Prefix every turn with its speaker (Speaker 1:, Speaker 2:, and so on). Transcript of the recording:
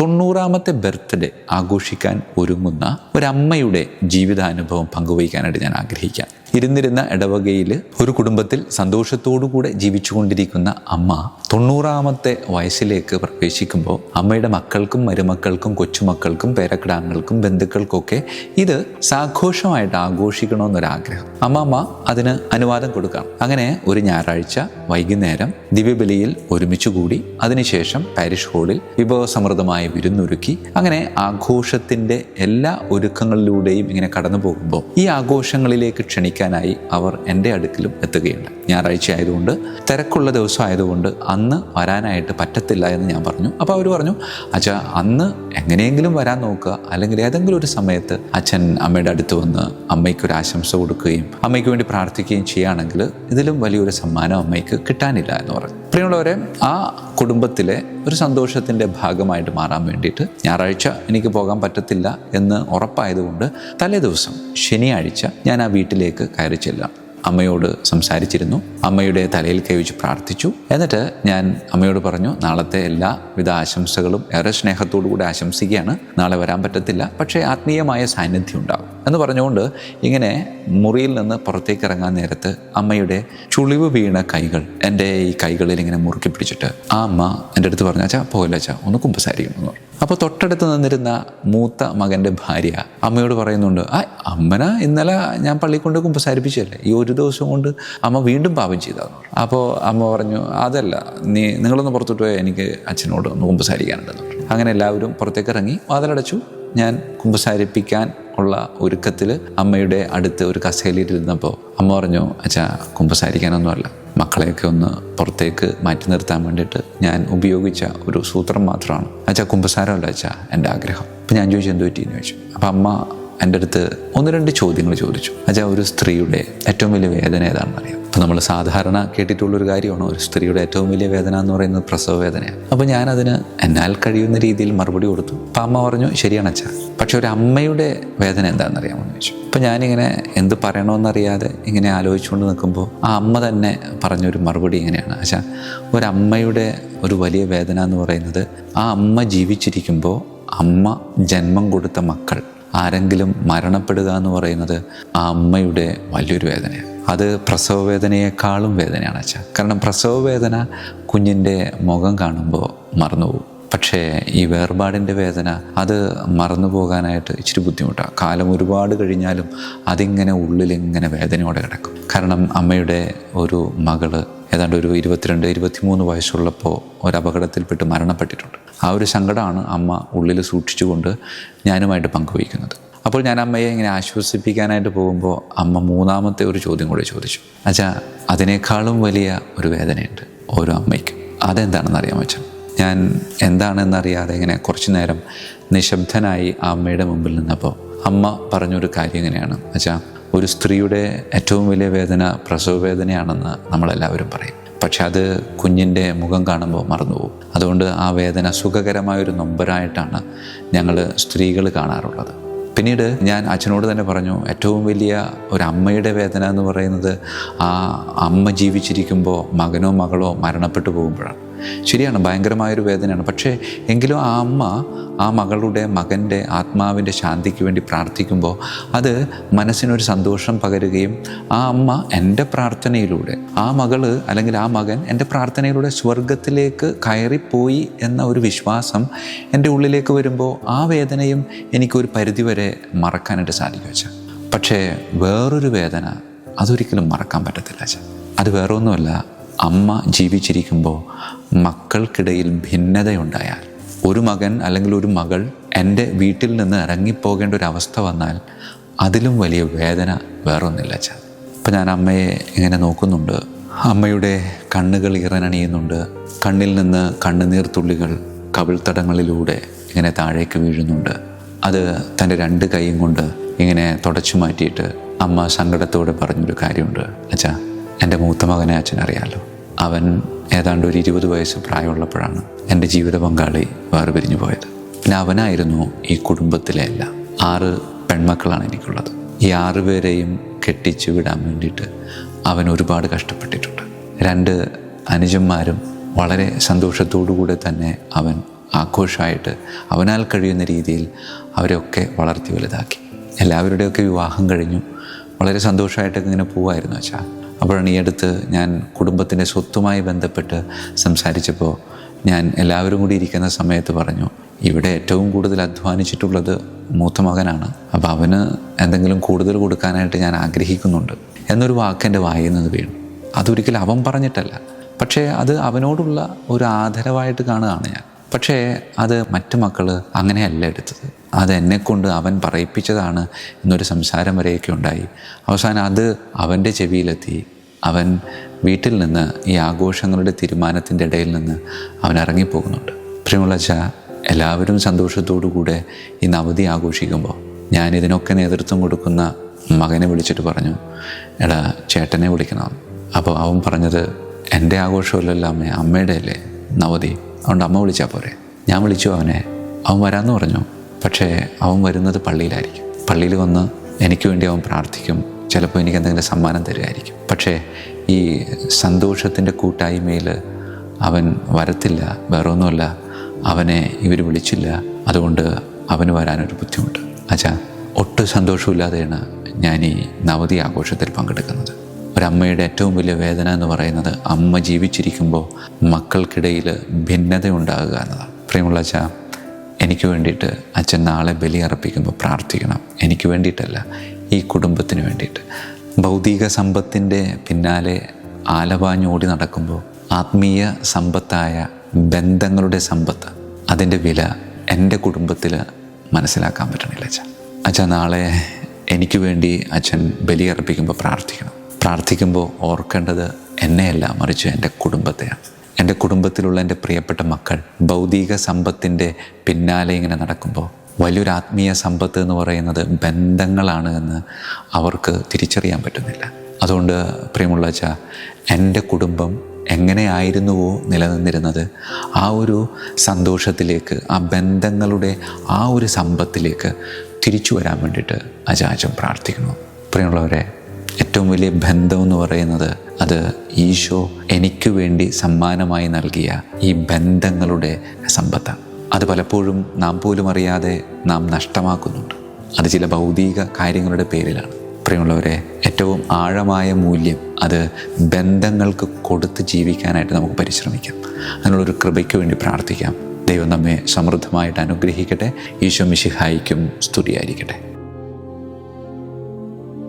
Speaker 1: തൊണ്ണൂറാമത്തെ birthday ആഘോഷിക്കാൻ ഒരുങ്ങുന്ന ഒരമ്മയുടെ ജീവിതാനുഭവം പങ്കുവയ്ക്കാനായിട്ട് ഞാൻ ആഗ്രഹിക്കാം. ഇരുന്നിരുന്ന ഇടവകയിൽ ഒരു കുടുംബത്തിൽ സന്തോഷത്തോടുകൂടെ ജീവിച്ചുകൊണ്ടിരിക്കുന്ന അമ്മ തൊണ്ണൂറാമത്തെ വയസ്സിലേക്ക് പ്രവേശിക്കുമ്പോൾ അമ്മയുടെ മക്കൾക്കും മരുമക്കൾക്കും കൊച്ചുമക്കൾക്കും പേരക്കിടാങ്ങൾക്കും ബന്ധുക്കൾക്കൊക്കെ ഇത് സാഘോഷമായിട്ട് ആഘോഷിക്കണമെന്നൊരാഗ്രഹം. അമ്മമ്മ അതിന് അനുവാദം കൊടുക്കാം. അങ്ങനെ ഒരു ഞായറാഴ്ച വൈകുന്നേരം ദിവ്യബലിയിൽ ഒരുമിച്ച് കൂടി അതിനുശേഷം പാരിഷ് ഹോളിൽ വിഭവസമൃദ്ധമായ വിരുന്നൊരുക്കി അങ്ങനെ ആഘോഷത്തിന്റെ എല്ലാ ഒരുക്കങ്ങളിലൂടെയും ഇങ്ങനെ കടന്നു പോകുമ്പോൾ ഈ ആഘോഷങ്ങളിലേക്ക് ക്ഷണിക്കാനായി അവർ എന്റെ അടുക്കലും എത്തുകയുണ്ട് ഞായറാഴ്ച ആയതുകൊണ്ട് തിരക്കുള്ള ദിവസം ആയതുകൊണ്ട് അന്ന് വരാനായിട്ട് പറ്റത്തില്ല എന്ന് ഞാൻ പറഞ്ഞു. അപ്പോൾ അവർ പറഞ്ഞു അച്ഛാ അന്ന് എങ്ങനെയെങ്കിലും വരാൻ നോക്കുക. അല്ലെങ്കിൽ ഏതെങ്കിലും ഒരു സമയത്ത് അച്ഛൻ അമ്മയുടെ അടുത്ത് വന്ന് അമ്മയ്ക്ക് ഒരു ആശംസ കൊടുക്കുകയും അമ്മയ്ക്ക് വേണ്ടി പ്രാർത്ഥിക്കുകയും ചെയ്യുകയാണെങ്കിൽ ഇതിലും വലിയൊരു സമ്മാനം അമ്മയ്ക്ക് കിട്ടാനില്ല എന്ന് പറഞ്ഞു. പ്രിയമുള്ളവരെ ആ കുടുംബത്തിലെ ഒരു സന്തോഷത്തിന്റെ ഭാഗമായിട്ട് മാറാൻ വേണ്ടിയിട്ട് ഞായറാഴ്ച എനിക്ക് പോകാൻ പറ്റത്തില്ല എന്ന് ഉറപ്പായതുകൊണ്ട് തലേദിവസം ശനിയാഴ്ച ഞാൻ ആ വീട്ടിലേക്ക് കയറി ചെല്ലാം. അമ്മയോട് സംസാരിച്ചിരുന്നു. അമ്മയുടെ തലയിൽ കൈവച്ച് പ്രാർത്ഥിച്ചു. എന്നിട്ട് ഞാൻ അമ്മയോട് പറഞ്ഞു നാളത്തെ എല്ലാവിധ ആശംസകളും ഏറെ സ്നേഹത്തോടു കൂടി ആശംസിക്കുകയാണ്. നാളെ വരാൻ പറ്റത്തില്ല പക്ഷേ ആത്മീയമായ സാന്നിധ്യം ഉണ്ടാകും എന്ന് പറഞ്ഞുകൊണ്ട് ഇങ്ങനെ മുറിയിൽ നിന്ന് പുറത്തേക്ക് ഇറങ്ങാൻ നേരത്ത് അമ്മയുടെ ചുളിവ് വീണ കൈകൾ എന്റെ ഈ കൈകളിൽ ഇങ്ങനെ മുറുക്കി പിടിച്ചിട്ട് ആ അമ്മ എന്റെ അടുത്ത് പറഞ്ഞു അച്ഛാ പോകല്ല അച്ഛാ ഒന്ന് കുമ്പസാരിക്കണം എന്ന് പറഞ്ഞു. അപ്പോൾ തൊട്ടടുത്ത് നിന്നിരുന്ന മൂത്ത മകന്റെ ഭാര്യ അമ്മയോട് പറയുന്നുണ്ട് ആ അമ്മന ഇന്നലെ ഞാൻ പള്ളിക്കൊണ്ട് കുമ്പസാരിപ്പിച്ചല്ലേ ഈ ഒരു ദിവസം കൊണ്ട് അമ്മ വീണ്ടും ചെയ്താന്ന് പറഞ്ഞു. അപ്പോൾ അമ്മ പറഞ്ഞു അതല്ല നീ നിങ്ങളൊന്ന് പുറത്തോട്ട് പോയാൽ എനിക്ക് അച്ഛനോട് ഒന്ന് കുമ്പസാരിക്കാനുണ്ടെന്ന് പറഞ്ഞു. അങ്ങനെ എല്ലാവരും പുറത്തേക്ക് ഇറങ്ങി വാതിലടച്ചു. ഞാൻ കുമ്പസാരിപ്പിക്കാൻ ഉള്ള ഒരുക്കത്തിൽ അമ്മയുടെ അടുത്ത് ഒരു കസേലയിലിരുന്നപ്പോൾ അമ്മ പറഞ്ഞു അച്ഛാ കുമ്പസാരിക്കാനൊന്നുമല്ല മക്കളെയൊക്കെ ഒന്ന് പുറത്തേക്ക് മാറ്റി നിർത്താൻ വേണ്ടിയിട്ട് ഞാൻ ഉപയോഗിച്ച ഒരു സൂത്രം മാത്രമാണ്. അച്ഛാ കുമ്പസാരമല്ല അച്ഛാ എന്റെ ആഗ്രഹം. അപ്പം ഞാൻ ചോദിച്ചു എന്ത് പറ്റിയെന്ന് ചോദിച്ചു. അപ്പം അമ്മ എന്റെ അടുത്ത് ഒന്ന് രണ്ട് ചോദ്യങ്ങൾ ചോദിച്ചു. അച്ഛാ ഒരു സ്ത്രീയുടെ ഏറ്റവും വലിയ വേദന ഏതാണെന്ന് അറിയാം. അപ്പം നമ്മൾ സാധാരണ കേട്ടിട്ടുള്ളൊരു കാര്യമാണ്? ഒരു സ്ത്രീയുടെ ഏറ്റവും വലിയ വേദന എന്ന് പറയുന്നത് പ്രസവ വേദനയാണ്. അപ്പോൾ ഞാനതിന് എന്നാൽ കഴിയുന്ന രീതിയിൽ മറുപടി കൊടുത്തു. അപ്പം അമ്മ പറഞ്ഞു ശരിയാണ് അച്ഛാ. പക്ഷെ ഒരു അമ്മയുടെ വേദന എന്താണെന്ന് അറിയാമെന്ന് ചോദിച്ചു. അപ്പം ഞാനിങ്ങനെ എന്ത് പറയണമെന്നറിയാതെ ഇങ്ങനെ ആലോചിച്ചുകൊണ്ട് നിൽക്കുമ്പോൾ ആ അമ്മ തന്നെ പറഞ്ഞൊരു മറുപടി ഇങ്ങനെയാണ്. അച്ഛാ ഒരമ്മയുടെ ഒരു വലിയ വേദന എന്ന് പറയുന്നത് ആ അമ്മ ജീവിച്ചിരിക്കുമ്പോൾ അമ്മ ജന്മം കൊടുത്ത മക്കൾ ആരെങ്കിലും മരണപ്പെടുക എന്ന് പറയുന്നത് ആ അമ്മയുടെ വലിയൊരു വേദനയാണ്. അത് പ്രസവ വേദനയെക്കാളും വേദനയാണ് അച്ഛാ. കാരണം പ്രസവ വേദന കുഞ്ഞിന്റെ മുഖം കാണുമ്പോൾ മറന്നുപോകും. പക്ഷേ ഈ വേർപാടിന്റെ വേദന അത് മറന്നു പോകാനായിട്ട് ഇച്ചിരി ബുദ്ധിമുട്ടാണ് കാലം ഒരുപാട് കഴിഞ്ഞാലും അതിങ്ങനെ ഉള്ളിലിങ്ങനെ വേദനയോടെ കിടക്കും. കാരണം അമ്മയുടെ ഒരു മകൾ ഏതാണ്ട് ഒരു ഇരുപത്തിരണ്ട് ഇരുപത്തിമൂന്ന് വയസ്സുള്ളപ്പോൾ ഒരു അപകടത്തിൽപ്പെട്ട് മരണപ്പെട്ടിട്ടുണ്ട്. ആ ഒരു സങ്കടമാണ് അമ്മ ഉള്ളിൽ സൂക്ഷിച്ചുകൊണ്ട് ഞാനുമായിട്ട് പങ്കുവയ്ക്കുന്നത്. അപ്പോൾ ഞാൻ അമ്മയെ ഇങ്ങനെ ആശ്വസിപ്പിക്കാനായിട്ട് പോകുമ്പോൾ അമ്മ മൂന്നാമത്തെ ഒരു ചോദ്യം കൂടി ചോദിച്ചു. അച്ഛാ അതിനേക്കാളും വലിയ ഒരു വേദനയുണ്ട് ഓരോ അമ്മയ്ക്കും. അതെന്താണെന്ന് അറിയാമോ അച്ഛൻ ഞാൻ എന്താണെന്നറിയാതെ ഇങ്ങനെ കുറച്ചു നേരം നിശബ്ദനായി ആ അമ്മയുടെ മുമ്പിൽ നിന്നപ്പോൾ അമ്മ പറഞ്ഞൊരു കാര്യം ഇങ്ങനെയാണ്. അച്ഛാ ഒരു സ്ത്രീയുടെ ഏറ്റവും വലിയ വേദന പ്രസവ വേദനയാണെന്ന് നമ്മളെല്ലാവരും പറയും. പക്ഷെ അത് കുഞ്ഞിന്റെ മുഖം കാണുമ്പോൾ മറന്നുപോകും. അതുകൊണ്ട് ആ വേദന സുഖകരമായൊരു നൊമ്പരായിട്ടാണ് ഞങ്ങൾ സ്ത്രീകൾ കാണാറുള്ളത്. പിന്നീട് ഞാൻ അച്ഛനോട് തന്നെ പറഞ്ഞു ഏറ്റവും വലിയ ഒരു അമ്മയുടെ വേദന എന്ന് പറയുന്നത് ആ അമ്മ ജീവിച്ചിരിക്കുമ്പോൾ മകനോ മകളോ മരണപ്പെട്ടു പോകുമ്പോഴാണ്. ശരിയാണ് ഭയങ്കരമായൊരു വേദനയാണ്. പക്ഷേ എങ്കിലും ആ അമ്മ ആ മകളുടെ മകന്റെ ആത്മാവിന്റെ ശാന്തിക്ക് വേണ്ടി പ്രാർത്ഥിക്കുമ്പോൾ അത് മനസ്സിനൊരു സന്തോഷം പകരുകയും ആ അമ്മ എന്റെ പ്രാർത്ഥനയിലൂടെ ആ മകൾ അല്ലെങ്കിൽ ആ മകൻ എന്റെ പ്രാർത്ഥനയിലൂടെ സ്വർഗത്തിലേക്ക് കയറിപ്പോയി എന്ന ഒരു വിശ്വാസം എന്റെ ഉള്ളിലേക്ക് വരുമ്പോൾ ആ വേദനയും എനിക്കൊരു പരിധിവരെ മറക്കാനായിട്ട് സാധിക്കും അച്ഛാ. പക്ഷേ വേറൊരു വേദന അതൊരിക്കലും മറക്കാൻ പറ്റത്തില്ല അച്ഛാ. അത് വേറൊന്നുമല്ല അമ്മ ജീവിച്ചിരിക്കുമ്പോൾ മക്കൾക്കിടയിൽ ഭിന്നതയുണ്ടായാൽ ഒരു മകൻ അല്ലെങ്കിൽ ഒരു മകൾ എന്റെ വീട്ടിൽ നിന്ന് ഇറങ്ങിപ്പോകേണ്ട ഒരു അവസ്ഥ വന്നാൽ അതിലും വലിയ വേദന വേറൊന്നില്ല അച്ഛാ. അപ്പം ഞാൻ അമ്മയെ ഇങ്ങനെ നോക്കുന്നുണ്ട്. അമ്മയുടെ കണ്ണുകൾ ഇറനണിയുന്നുണ്ട്. കണ്ണിൽ നിന്ന് കണ്ണുനീർ തുള്ളികൾ കവിൾത്തടങ്ങളിലൂടെ ഇങ്ങനെ താഴേക്ക് വീഴുന്നുണ്ട്. അത് തന്റെ രണ്ട് കൈയും കൊണ്ട് ഇങ്ങനെ തുടച്ചു മാറ്റിയിട്ട് അമ്മ സങ്കടത്തോടെ പറഞ്ഞൊരു കാര്യമുണ്ട്. അച്ഛാ എന്റെ മൂത്ത മകനെ അച്ഛൻ അറിയാലോ അവൻ ഏതാണ്ട് ഒരു ഇരുപത് വയസ്സ് പ്രായമുള്ളപ്പോഴാണ് എന്റെ ജീവിത പങ്കാളി വേറെ പിരിഞ്ഞു പോയത്. പിന്നെ അവനായിരുന്നു ഈ കുടുംബത്തിലെ എല്ലാം ആറ് പെൺമക്കളാണ് എനിക്കുള്ളത്. ഈ ആറ് പേരെയും കെട്ടിച്ചു വിടാൻ വേണ്ടിയിട്ട് അവൻ ഒരുപാട് കഷ്ടപ്പെട്ടിട്ടുണ്ട്. രണ്ട് അനുജന്മാരും വളരെ സന്തോഷത്തോടു കൂടെ തന്നെ അവൻ ആഘോഷമായിട്ട് അവനാൽ കഴിയുന്ന രീതിയിൽ അവരെയൊക്കെ വളർത്തി വലുതാക്കി. എല്ലാവരുടെയൊക്കെ വിവാഹം കഴിഞ്ഞു. വളരെ സന്തോഷമായിട്ടൊക്കെ ഇങ്ങനെ പോവായിരുന്നു അച്ഛാ. അപ്പോഴാണ് ഈ അടുത്ത് ഞാൻ കുടുംബത്തിന്റെ സ്വത്തുമായി ബന്ധപ്പെട്ട് സംസാരിച്ചപ്പോൾ ഞാൻ എല്ലാവരും കൂടി ഇരിക്കുന്ന സമയത്ത് പറഞ്ഞു ഇവിടെ ഏറ്റവും കൂടുതൽ അധ്വാനിച്ചിട്ടുള്ളത് മൂത്ത മകനാണ്. അപ്പോൾ അവന് എന്തെങ്കിലും കൂടുതൽ കൊടുക്കാനായിട്ട് ഞാൻ ആഗ്രഹിക്കുന്നുണ്ട്. എന്നൊരു വാക്ക് എന്റെ വായിൽ നിന്ന് വീണു. അതൊരിക്കലും അവൻ പറഞ്ഞിട്ടല്ല. പക്ഷേ അത് അവനോടുള്ള ഒരു ആദരവായിട്ട് കാണുകയാണ് ഞാൻ. പക്ഷേ അത് മറ്റു മക്കൾ അങ്ങനെയല്ല എടുത്തത്. അത് എന്നെക്കൊണ്ട് അവൻ പറയിപ്പിച്ചതാണ് എന്നൊരു സംസാരം വരെയൊക്കെ ഉണ്ടായി. അവസാനം അത് അവന്റെ ചെവിയിലെത്തി. അവൻ വീട്ടിൽ നിന്ന് ഈ ആഘോഷങ്ങളുടെ തീരുമാനത്തിന്റെ ഇടയിൽ നിന്ന് അവൻ ഇറങ്ങിപ്പോകുന്നുണ്ട്. പ്രിയമുള്ള അച്ഛാ എല്ലാവരും സന്തോഷത്തോടു കൂടെ ഈ നവതി ആഘോഷിക്കുമ്പോൾ ഞാൻ ഇതിനൊക്കെ നേതൃത്വം കൊടുക്കുന്ന മകനെ വിളിച്ചിട്ട് പറഞ്ഞു എടാ ചേട്ടനെ വിളിക്കണം. അപ്പോൾ അവൻ പറഞ്ഞത് എന്റെ ആഘോഷമല്ലല്ലോ അമ്മ അമ്മയുടെ അല്ലേ? നവതി അതുകൊണ്ട് അമ്മ വിളിച്ചാൽ പോരെ. ഞാൻ വിളിച്ചു അവനെ. അവൻ വരാമെന്ന് പറഞ്ഞു. പക്ഷേ അവൻ വരുന്നത് പള്ളിയിലായിരിക്കും. പള്ളിയിൽ വന്ന് എനിക്ക് വേണ്ടി അവൻ പ്രാർത്ഥിക്കും. ചിലപ്പോൾ എനിക്ക് എന്തെങ്കിലും സമ്മാനം തരുമായിരിക്കും. പക്ഷേ ഈ സന്തോഷത്തിന്റെ കൂട്ടായ്മയിൽ അവൻ വരത്തില്ല. വേറെ ഒന്നുമല്ല അവനെ ഇവർ വിളിച്ചില്ല. അതുകൊണ്ട് അവന് വരാനൊരു ബുദ്ധിമുട്ട്. അച്ഛാ ഒട്ടും സന്തോഷമില്ലാതെയാണ് ഞാൻ ഈ നവതി ആഘോഷത്തിൽ പങ്കെടുക്കുന്നത്. ഒരമ്മയുടെ ഏറ്റവും വലിയ വേദന എന്ന് പറയുന്നത് അമ്മ ജീവിച്ചിരിക്കുമ്പോൾ മക്കൾക്കിടയിൽ ഭിന്നത ഉണ്ടാകുക എന്നതാണ്. പ്രിയമുള്ള അച്ഛാ എനിക്ക് വേണ്ടിയിട്ട് അച്ഛൻ നാളെ ബലി അർപ്പിക്കുമ്പോൾ പ്രാർത്ഥിക്കണം. എനിക്ക് വേണ്ടിയിട്ടല്ല ഈ കുടുംബത്തിന് വേണ്ടിയിട്ട്. ഭൗതിക സമ്പത്തിന്റെ പിന്നാലെ ആലപാഞ്ഞോടി നടക്കുമ്പോൾ ആത്മീയ സമ്പത്തായ ബന്ധങ്ങളുടെ സമ്പത്ത് അതിന്റെ വില എന്റെ കുടുംബത്തിൽ മനസ്സിലാക്കാൻ പറ്റണില്ല അച്ഛ. അച്ഛ നാളെ എനിക്ക് വേണ്ടി അച്ഛൻ ബലിയർപ്പിക്കുമ്പോൾ പ്രാർത്ഥിക്കണം. പ്രാർത്ഥിക്കുമ്പോൾ ഓർക്കേണ്ടത് എന്നെയല്ല മറിച്ച് എന്റെ കുടുംബത്തെയാണ്. എന്റെ കുടുംബത്തിലുള്ള എന്റെ പ്രിയപ്പെട്ട മക്കൾ ഭൗതിക സമ്പത്തിന്റെ പിന്നാലെ ഇങ്ങനെ നടക്കുമ്പോൾ വലിയൊരു ആത്മീയ സമ്പത്ത് എന്ന് പറയുന്നത് ബന്ധങ്ങളാണ് എന്ന് അവർക്ക് തിരിച്ചറിയാൻ പറ്റുന്നില്ല. അതുകൊണ്ട് പ്രിയമുള്ള വച്ചാൽ എന്റെ കുടുംബം എങ്ങനെയായിരുന്നുവോ നിലനിന്നിരുന്നത് ആ ഒരു സന്തോഷത്തിലേക്ക് ആ ബന്ധങ്ങളുടെ ആ ഒരു സമ്പത്തിലേക്ക് തിരിച്ചു വരാൻ വേണ്ടിയിട്ട് അജാജം പ്രാർത്ഥിക്കുന്നു. പ്രിയമുള്ളവരെ ഏറ്റവും വലിയ ബന്ധം എന്ന് പറയുന്നത് അത് ഈശോ എനിക്ക് വേണ്ടി സമ്മാനമായി നൽകിയ ഈ ബന്ധങ്ങളുടെ സമ്പത്താണ്. അത് പലപ്പോഴും നാം പോലും അറിയാതെ നാം നഷ്ടമാക്കുന്നുണ്ട്. അത് ചില ഭൗതിക കാര്യങ്ങളുടെ പേരിലാണ്. പ്രിയമുള്ളവരെ ഏറ്റവും ആഴമായ മൂല്യം അത് ബന്ധങ്ങൾക്ക് കൊടുത്ത് ജീവിക്കാനായിട്ട് നമുക്ക് പരിശ്രമിക്കാം. അതിനുള്ളൊരു കൃപയ്ക്ക് വേണ്ടി പ്രാർത്ഥിക്കാം. ദൈവം നമ്മെ സമൃദ്ധമായിട്ട് അനുഗ്രഹിക്കട്ടെ. ഈശോ മിശിഹായിക്കും സ്തുതിയായിരിക്കട്ടെ.